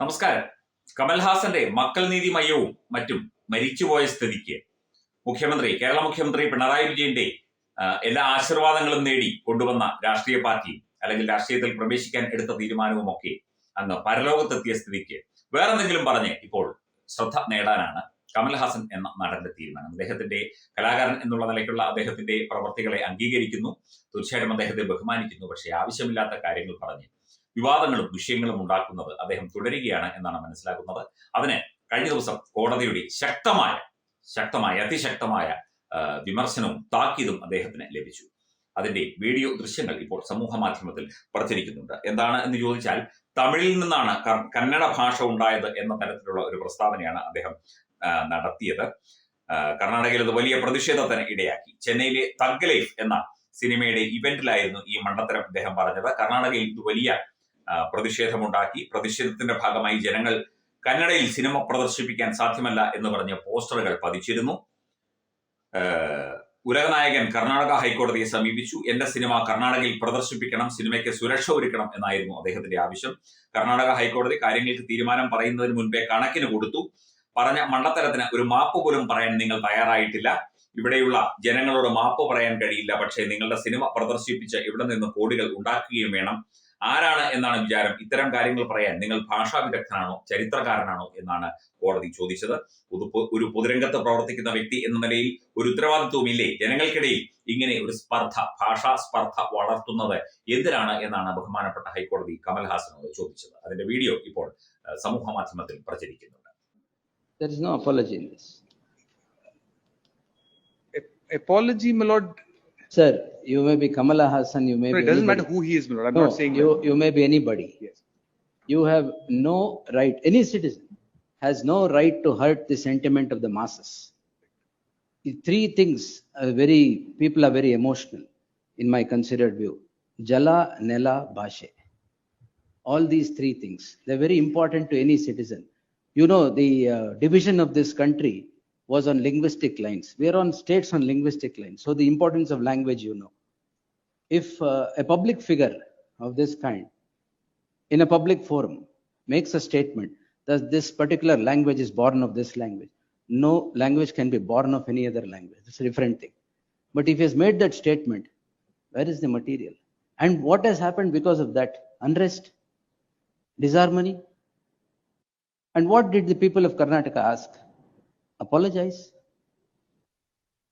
നമസ്കാരം. കമൽഹാസന്റെ മക്കൾ നീതി മയവും മറ്റും മരിച്ചുപോയ സ്ഥിതിക്ക് മുഖ്യമന്ത്രി കേരള മുഖ്യമന്ത്രി പിണറായി വിജയന്റെ എല്ലാ ആശീർവാദങ്ങളും നേടി കൊണ്ടുവന്ന രാഷ്ട്രീയ പാർട്ടി അല്ലെങ്കിൽ രാഷ്ട്രീയത്തിൽ പ്രവേശിക്കാൻ എടുത്ത തീരുമാനവും ഒക്കെ അങ്ങ് പരലോകത്തെത്തിയ സ്ഥിതിക്ക്. വേറെന്തെങ്കിലും പറഞ്ഞ് ഇപ്പോൾ ശ്രദ്ധ നേടാനാണ് കമൽഹാസൻ എന്ന നടന്റെ തീരുമാനം. അദ്ദേഹത്തിന്റെ കലാകാരൻ എന്നുള്ള നിലയ്ക്കുള്ള അദ്ദേഹത്തിന്റെ പ്രവർത്തികളെ അംഗീകരിക്കുന്നു. തീർച്ചയായിട്ടും അദ്ദേഹത്തെ ബഹുമാനിക്കുന്നു. പക്ഷേ ആവശ്യമില്ലാത്ത കാര്യങ്ങൾ പറഞ്ഞ് വിവാദങ്ങളും വിഷയങ്ങളും ഉണ്ടാക്കുന്നത് അദ്ദേഹം തുടരുകയാണ് എന്നാണ് മനസ്സിലാക്കുന്നത്. അതിന് കഴിഞ്ഞ ദിവസം കോടതിയുടെ ശക്തമായ ശക്തമായ അതിശക്തമായ വിമർശനവും താക്കീതും അദ്ദേഹത്തിന് ലഭിച്ചു. അതിന്റെ വീഡിയോ ദൃശ്യങ്ങൾ ഇപ്പോൾ സമൂഹ മാധ്യമത്തിൽ പ്രചരിക്കുന്നുണ്ട്. എന്താണ് എന്ന് ചോദിച്ചാൽ തമിഴിൽ നിന്നാണ് കന്നഡ ഭാഷ ഉണ്ടായത് എന്ന തരത്തിലുള്ള ഒരു പ്രസ്താവനയാണ് അദ്ദേഹം നടത്തിയത്. കർണാടകയിൽ അത് വലിയ പ്രതിഷേധത്തിന് ഇടയാക്കി. ചെന്നൈയിലെ തഗ് ലൈഫ് എന്ന സിനിമയുടെ ഇവന്റിലായിരുന്നു ഈ മണ്ടത്തരം അദ്ദേഹം പറഞ്ഞത്. കർണാടകയിൽ ഇത് വലിയ പ്രതിഷേധമുണ്ടാക്കി. പ്രതിഷേധത്തിന്റെ ഭാഗമായി ജനങ്ങൾ കന്നഡയിൽ സിനിമ പ്രദർശിപ്പിക്കാൻ സാധ്യമല്ല എന്ന് പറഞ്ഞ പോസ്റ്ററുകൾ പതിച്ചിരുന്നു. ഉലകനായകൻ കർണാടക ഹൈക്കോടതിയെ സമീപിച്ചു. എന്റെ സിനിമ കർണാടകയിൽ പ്രദർശിപ്പിക്കണം സിനിമയ്ക്ക് സുരക്ഷ ഒരുക്കണം എന്നായിരുന്നു അദ്ദേഹത്തിന്റെ ആവശ്യം. കർണാടക ഹൈക്കോടതി കാര്യങ്ങൾക്ക് തീരുമാനം പറയുന്നതിന് മുൻപേ കണക്കിന് കൊടുത്തു. പറഞ്ഞ മണ്ടത്തരത്തിന് ഒരു മാപ്പ് പോലും പറയാൻ നിങ്ങൾ തയ്യാറായിട്ടില്ല. ഇവിടെയുള്ള ജനങ്ങളോട് മാപ്പ് പറയാൻ കഴിയില്ല. പക്ഷേ നിങ്ങളുടെ സിനിമ പ്രദർശിപ്പിച്ച് ഇവിടെ നിന്ന് കോടികൾ ഉണ്ടാക്കുകയും വേണം. ആരാണ് എന്നാണ് വിചാരം ഇത്തരം കാര്യങ്ങൾ പറയാൻ നിങ്ങൾ ഭാഷാ വിദഗ്ധനാണോ ചരിത്രകാരനാണോ എന്നാണ് കോടതി ചോദിച്ചത് ഒരു പൊതുരംഗത്ത് പ്രവർത്തിക്കുന്ന വ്യക്തി എന്ന നിലയിൽ ഒരു ഉത്തരവാദിത്വവും ഇല്ലേ ജനങ്ങൾക്കിടയിൽ ഇങ്ങനെ ഒരു സ്പർദ്ധ ഭാഷാ സ്പർദ്ധ വളർത്തുന്നത് എന്തിനാണ് എന്നാണ് ബഹുമാനപ്പെട്ട ഹൈക്കോടതി കമൽഹാസനോട് ചോദിച്ചത് അതിന്റെ വീഡിയോ ഇപ്പോൾ സമൂഹ മാധ്യമത്തിൽ പ്രചരിക്കുന്നുണ്ട് There is no apology in this. apology, my lord. Sir, you may be Kamala Hassan, you may No, be it doesn't anybody. matter who he is, my lord. I'm No, not saying you, that. you may be anybody. Yes. You have no right, any citizen has no right to hurt the sentiment of the masses. Three things are very, people are very emotional in my considered view. Jala, Nela, Bhashe. All these three things, they're very important to any citizen. You know, the uh, division of this country was on linguistic lines. We are on states on linguistic lines. So the importance of language, you know. If uh, a public figure of this kind in a public forum makes a statement that this particular language is born of this language, no language can be born of any other language. It's a different thing. But if he has made that statement, where is the material? And what has happened because of that? Unrest? Disharmony? And what did the people of Karnataka ask? Apologize?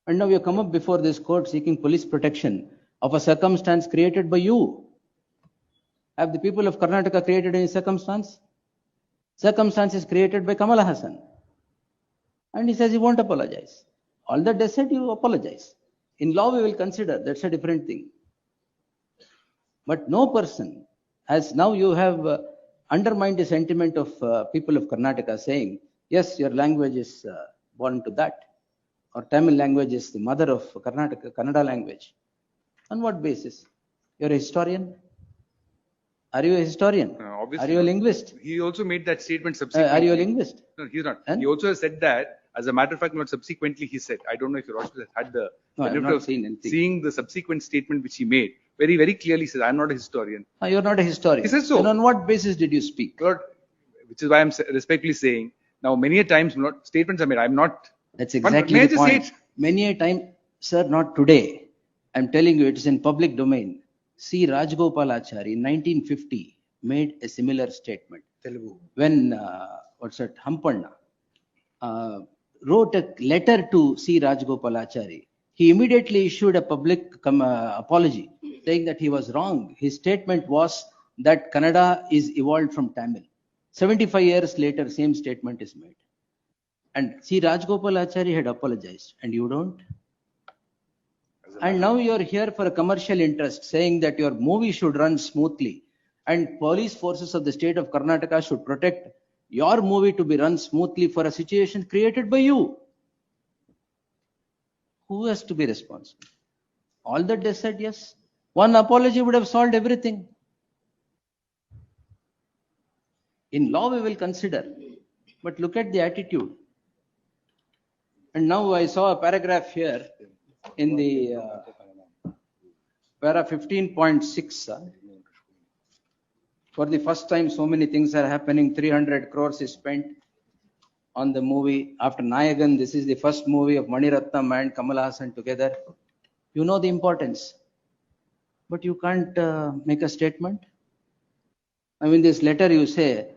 And now you come up before this court seeking police protection of a circumstance created by you. Have the people of Karnataka created any circumstance? Circumstance is created by Kamala Hassan. And he says he won't apologize. All that they said, you apologize. In law, we will consider that's a different thing. But no person has now you have uh, undermined the sentiment of uh, people of Karnataka saying, yes, your language is uh, born to that, or Tamil language is the mother of Karnataka, Kannada language. On what basis? You're a historian? Are you a historian? Uh, Are you a linguist? He also made that statement Uh, subsequently. are you a linguist? No, he's not. And? He also said that, as a matter of fact, not subsequently he said, I don't know if you also had the No, I have benefit not seen anything. seeing the subsequent statement which he made. Very, very clearly says, I'm not a historian. Ah, you're not a historian. He says so. Then on what basis did you speak? Lord, which is why I'm respectfully saying, now many a times, my lord, statements are made. I'm not, That's exactly may the point. it? Many a time, sir, not today. I'm telling you, it is in public domain. C. Rajgopalachari in 1950 made a similar statement. Telugu. When, uh, what's that, Hampanna uh, wrote a letter to C. Rajgopalachari, he immediately issued a public com- uh, apology saying that he was wrong. His statement was that Kannada is evolved from Tamil. 75 years later, same statement is made. And see, Rajgopalachari had apologized, and you don't. And now you're here for a commercial interest, saying that your movie should run smoothly, and police forces of the state of Karnataka should protect your movie to be run smoothly for a situation created by you. Who has to be responsible? All that they said, yes. One apology would have solved everything. In law, we will consider, but look at the attitude. And now I saw a paragraph here in the uh, para 15.6. uh, For the first time, so many things are happening. 300 crores is spent on the movie. After Nayagan, this is the first movie of Mani Ratnam and Kamal Hassan together. You know the importance. But you can't uh, make a statement. I mean, this letter you say,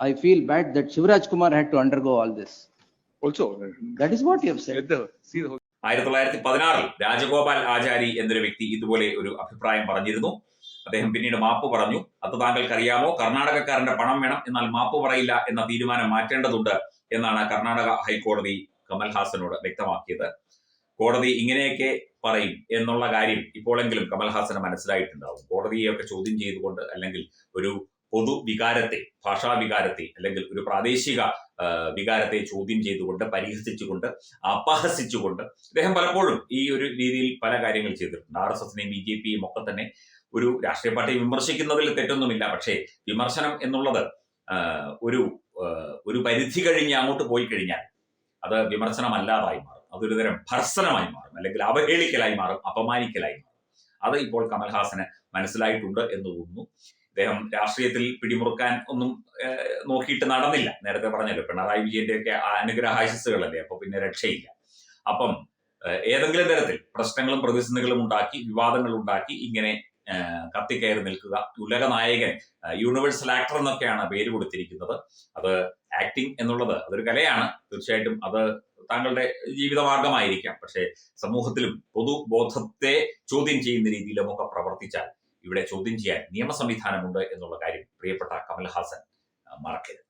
I feel bad that Shivraj Kumar had to undergo all this. Also, That is what you have said. the, see the whole. ആയിരത്തി തൊള്ളായിരത്തി പതിനാറിൽ രാജഗോപാൽ ആചാരി എന്നൊരു വ്യക്തി ഇതുപോലെ ഒരു അഭിപ്രായം പറഞ്ഞിരുന്നു അദ്ദേഹം പിന്നീട് മാപ്പ് പറഞ്ഞു അത് താങ്കൾക്കറിയാമോ കർണാടകക്കാരന്റെ പണം വേണം എന്നാൽ മാപ്പ് പറയില്ല എന്ന തീരുമാനം മാറ്റേണ്ടതുണ്ട് എന്നാണ് കർണാടക ഹൈക്കോടതി കമൽഹാസനോട് വ്യക്തമാക്കിയത് കോടതി ഇങ്ങനെയൊക്കെ പറയും എന്നുള്ള കാര്യം ഇപ്പോഴെങ്കിലും കമൽഹാസന് മനസ്സിലായിട്ടുണ്ടാവും കോടതിയെയൊക്കെ ചോദ്യം ചെയ്തുകൊണ്ട് അല്ലെങ്കിൽ ഒരു പൊതു വികാരത്തെ ഭാഷാവികാരത്തെ അല്ലെങ്കിൽ ഒരു പ്രാദേശിക വികാരത്തെ ചോദ്യം ചെയ്തുകൊണ്ട് പരിഹസിച്ചുകൊണ്ട് അപഹസിച്ചുകൊണ്ട് അദ്ദേഹം പലപ്പോഴും ഈ ഒരു രീതിയിൽ പല കാര്യങ്ങൾ ചെയ്തിട്ടുണ്ട്. ആർ എസ് എസിനെയും ബി ജെ പിയും ഒക്കെ തന്നെ ഒരു രാഷ്ട്രീയ പാർട്ടിയെ വിമർശിക്കുന്നതിൽ തെറ്റൊന്നുമില്ല. പക്ഷേ വിമർശനം എന്നുള്ളത് ഒരു ഒരു പരിധി കഴിഞ്ഞ് അങ്ങോട്ട് പോയി കഴിഞ്ഞാൽ അത് വിമർശനമല്ലാതായി മാറും. അതൊരു തരം ഭർസനമായി മാറും. അല്ലെങ്കിൽ അവഹേളിക്കലായി മാറും അപമാനിക്കലായി മാറും. അത് ഇപ്പോൾ കമൽഹാസന് മനസ്സിലായിട്ടുണ്ട് എന്ന് തോന്നുന്നു. അദ്ദേഹം രാഷ്ട്രീയത്തിൽ പിടിമുറുക്കാൻ ഒന്നും നോക്കിയിട്ട് നടന്നില്ല. നേരത്തെ പറഞ്ഞല്ലോ പിണറായി വിജയന്റെ ഒക്കെ അനുഗ്രഹാശിസുകളല്ലേ അപ്പൊ പിന്നെ രക്ഷയില്ല. അപ്പം ഏതെങ്കിലും തരത്തിൽ പ്രശ്നങ്ങളും പ്രതിസന്ധികളും ഉണ്ടാക്കി വിവാദങ്ങൾ ഉണ്ടാക്കി ഇങ്ങനെ കത്തിക്കയറി നിൽക്കുക. തുലക നായകൻ യൂണിവേഴ്സൽ ആക്ടർ എന്നൊക്കെയാണ് പേര് കൊടുത്തിരിക്കുന്നത്. അത് ആക്ടിംഗ് എന്നുള്ളത് അതൊരു കലയാണ്. തീർച്ചയായിട്ടും അത് താങ്കളുടെ ജീവിതമാർഗമായിരിക്കാം പക്ഷേ സമൂഹത്തിലും പൊതുബോധത്തെ ചോദ്യം ചെയ്യുന്ന രീതിയിലും ഒക്കെ പ്രവർത്തിച്ചാൽ ഇവിടെ ചോദ്യം ചെയ്യാൻ നിയമ സംവിധാനമുണ്ട് എന്നുള്ള കാര്യം പ്രിയപ്പെട്ട കമൽഹാസൻ മറക്കരുത്.